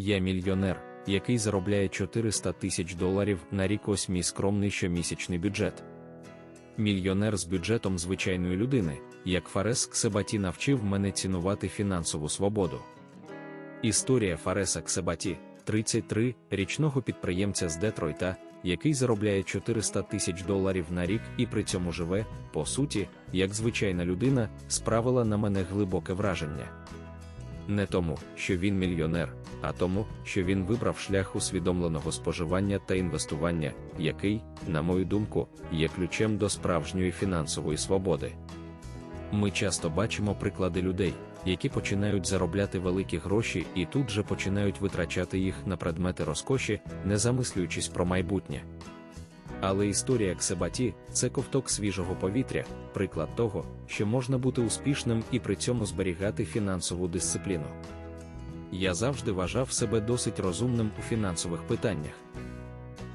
Я мільйонер, який заробляє 400 тисяч доларів на рік ось мій скромний щомісячний бюджет. Мільйонер з бюджетом звичайної людини, як Фарес Ксебаті навчив мене цінувати фінансову свободу. Історія Фареса Ксебаті, 33, річного підприємця з Детройта, який заробляє 400 тисяч доларів на рік і при цьому живе, по суті, як звичайна людина, справила на мене глибоке враження. Не тому, що він мільйонер, а тому, що він вибрав шлях усвідомленого споживання та інвестування, який, на мою думку, є ключем до справжньої фінансової свободи. Ми часто бачимо приклади людей, які починають заробляти великі гроші і тут же починають витрачати їх на предмети розкоші, не замислюючись про майбутнє. Але історія Ксебаті це ковток свіжого повітря, приклад того, що можна бути успішним і при цьому зберігати фінансову дисципліну. Я завжди вважав себе досить розумним у фінансових питаннях.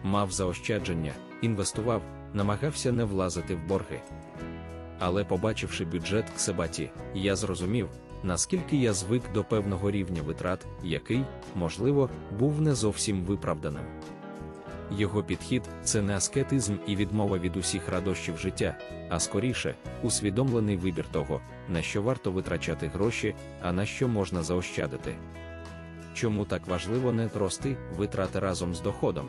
Мав заощадження, інвестував, намагався не влазити в борги. Але побачивши бюджет Ксебаті, я зрозумів, наскільки я звик до певного рівня витрат, який, можливо, був не зовсім виправданим. Його підхід це не аскетизм і відмова від усіх радощів життя, а скоріше, усвідомлений вибір того, на що варто витрачати гроші, а на що можна заощадити. Чому так важливо не рости витрати разом з доходом?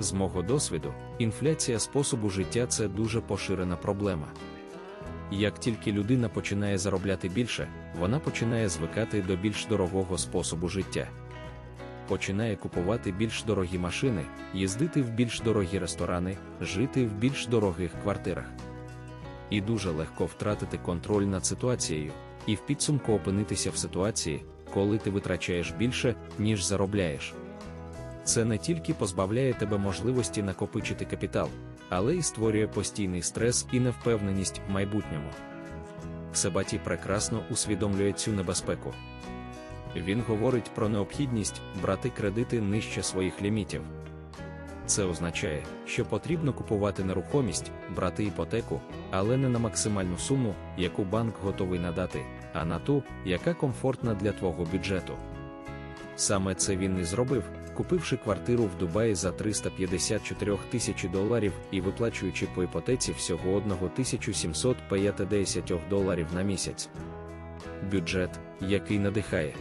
З мого досвіду, інфляція способу життя це дуже поширена проблема. Як тільки людина починає заробляти більше, вона починає звикати до більш дорогого способу життя. Починає купувати більш дорогі машини, їздити в більш дорогі ресторани, жити в більш дорогих квартирах. І дуже легко втратити контроль над ситуацією, і в підсумку опинитися в ситуації, коли ти витрачаєш більше, ніж заробляєш. Це не тільки позбавляє тебе можливості накопичити капітал, але й створює постійний стрес і невпевненість в майбутньому. Себаті прекрасно усвідомлює цю небезпеку. Він говорить про необхідність брати кредити нижче своїх лімітів. Це означає, що потрібно купувати нерухомість, брати іпотеку, але не на максимальну суму, яку банк готовий надати, а на ту, яка комфортна для твого бюджету. Саме це він і зробив, купивши квартиру в Дубаї за 354 тисячі доларів і виплачуючи по іпотеці всього 1750 доларів на місяць. Бюджет, який надихає.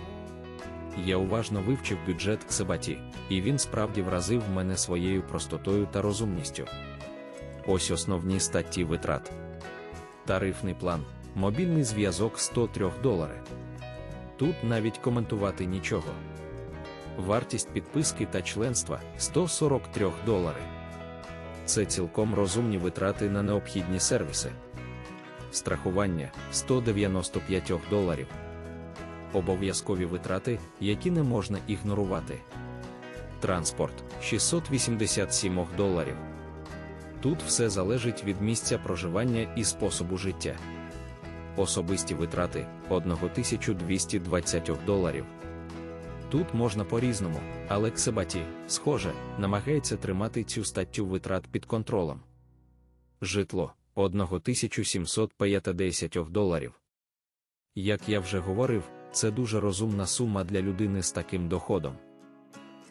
Я уважно вивчив бюджет Ксебаті, і він справді вразив мене своєю простотою та розумністю. Ось основні статті витрат. Тарифний план, мобільний зв'язок 103 долари. Тут навіть коментувати нічого. Вартість підписки та членства 143 долари. Це цілком розумні витрати на необхідні сервіси. Страхування 195 доларів. Обов'язкові витрати, які не можна ігнорувати. Транспорт 687 доларів. Тут все залежить від місця проживання і способу життя. Особисті витрати 1220 доларів. Тут можна по-різному, але Ксебаті, схоже, намагається тримати цю статтю витрат під контролем. Житло 1750 доларів. Як я вже говорив, це дуже розумна сума для людини з таким доходом.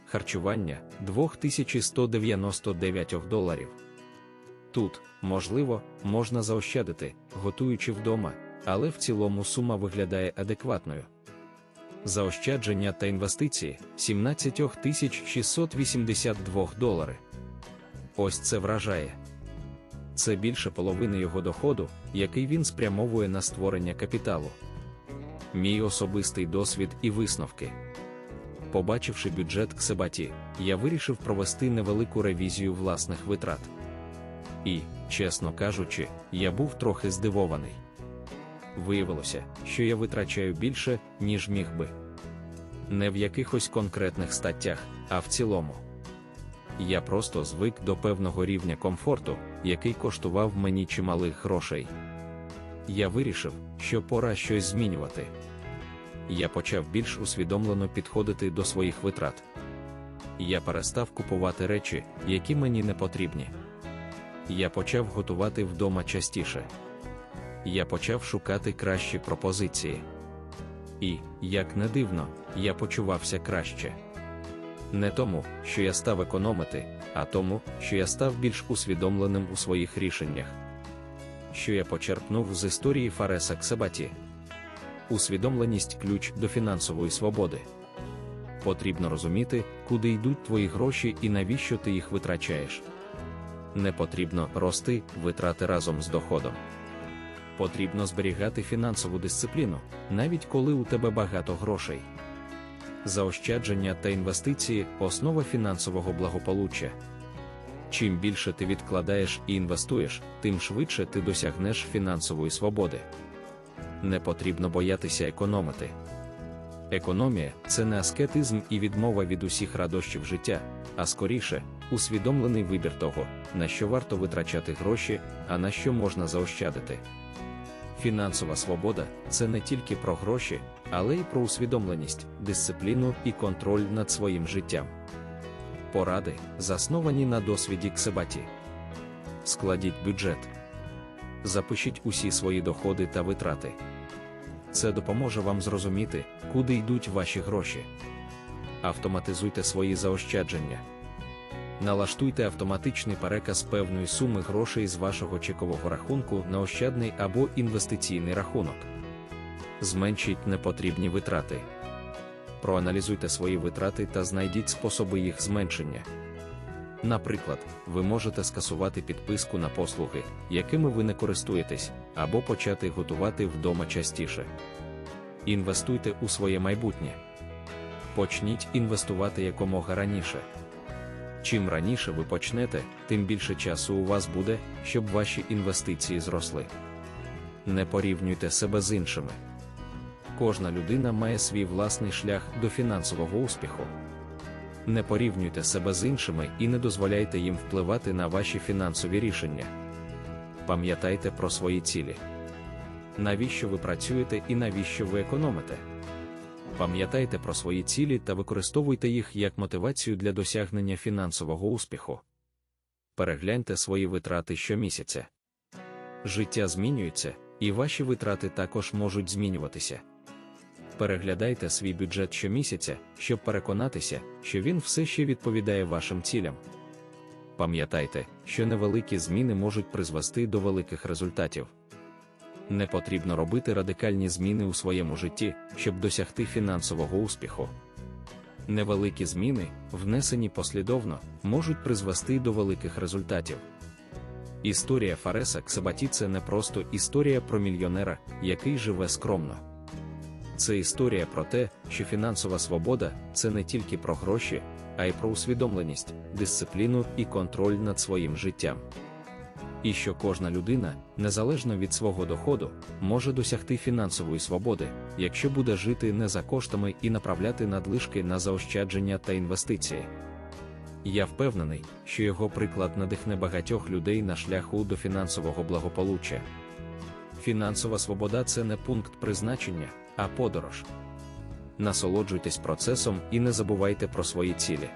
Харчування 2199 доларів. Тут, можливо, можна заощадити, готуючи вдома, але в цілому сума виглядає адекватною. Заощадження та інвестиції 17 682 долари. Ось це вражає. Це більше половини його доходу, який він спрямовує на створення капіталу. Мій особистий досвід і висновки. Побачивши бюджет Ксебаті, я вирішив провести невелику ревізію власних витрат. І, чесно кажучи, я був трохи здивований. Виявилося, що я витрачаю більше, ніж міг би. Не в якихось конкретних статтях, а в цілому. Я просто звик до певного рівня комфорту, який коштував мені чималих грошей. Я вирішив, що пора щось змінювати. Я почав більш усвідомлено підходити до своїх витрат. Я перестав купувати речі, які мені не потрібні. Я почав готувати вдома частіше. Я почав шукати кращі пропозиції. І, як не дивно, я почувався краще. Не тому, що я став економити, а тому, що я став більш усвідомленим у своїх рішеннях. Що я почерпнув з історії Фареса Ксабаті. Усвідомленість ключ до фінансової свободи. Потрібно розуміти, куди йдуть твої гроші і навіщо ти їх витрачаєш. Не потрібно рости витрати разом з доходом. Потрібно зберігати фінансову дисципліну, навіть коли у тебе багато грошей. Заощадження та інвестиції основа фінансового благополуччя. Чим більше ти відкладаєш і інвестуєш, тим швидше ти досягнеш фінансової свободи. Не потрібно боятися економити. Економія це не аскетизм і відмова від усіх радощів життя, а скоріше, усвідомлений вибір того, на що варто витрачати гроші, а на що можна заощадити. Фінансова свобода це не тільки про гроші, але й про усвідомленість, дисципліну і контроль над своїм життям. Поради, засновані на досвіді Ксебаті. Складіть бюджет. Запишіть усі свої доходи та витрати. Це допоможе вам зрозуміти, куди йдуть ваші гроші. Автоматизуйте свої заощадження. Налаштуйте автоматичний переказ певної суми грошей з вашого чекового рахунку на ощадний або інвестиційний рахунок. Зменшіть непотрібні витрати. Проаналізуйте свої витрати та знайдіть способи їх зменшення. Наприклад, ви можете скасувати підписку на послуги, якими ви не користуєтесь, або почати готувати вдома частіше. Інвестуйте у своє майбутнє. Почніть інвестувати якомога раніше. Чим раніше ви почнете, тим більше часу у вас буде, щоб ваші інвестиції зросли. Не порівнюйте себе з іншими. Кожна людина має свій власний шлях до фінансового успіху. Не порівнюйте себе з іншими і не дозволяйте їм впливати на ваші фінансові рішення. Пам'ятайте про свої цілі. Навіщо ви працюєте і навіщо ви економите? Пам'ятайте про свої цілі та використовуйте їх як мотивацію для досягнення фінансового успіху. Перегляньте свої витрати щомісяця. Життя змінюється, і ваші витрати також можуть змінюватися. Переглядайте свій бюджет щомісяця, щоб переконатися, що він все ще відповідає вашим цілям. Пам'ятайте, що невеликі зміни можуть призвести до великих результатів. Не потрібно робити радикальні зміни у своєму житті, щоб досягти фінансового успіху. Невеликі зміни, внесені послідовно, можуть призвести до великих результатів. Історія Фареса Ксабаті це не просто історія про мільйонера, який живе скромно. Це історія про те, що фінансова свобода це не тільки про гроші, а й про усвідомленість, дисципліну і контроль над своїм життям. І що кожна людина, незалежно від свого доходу, може досягти фінансової свободи, якщо буде жити не за коштами і направляти надлишки на заощадження та інвестиції. Я впевнений, що його приклад надихне багатьох людей на шляху до фінансового благополуччя. Фінансова свобода це не пункт призначення, а подорож. Насолоджуйтесь процесом і не забувайте про свої цілі.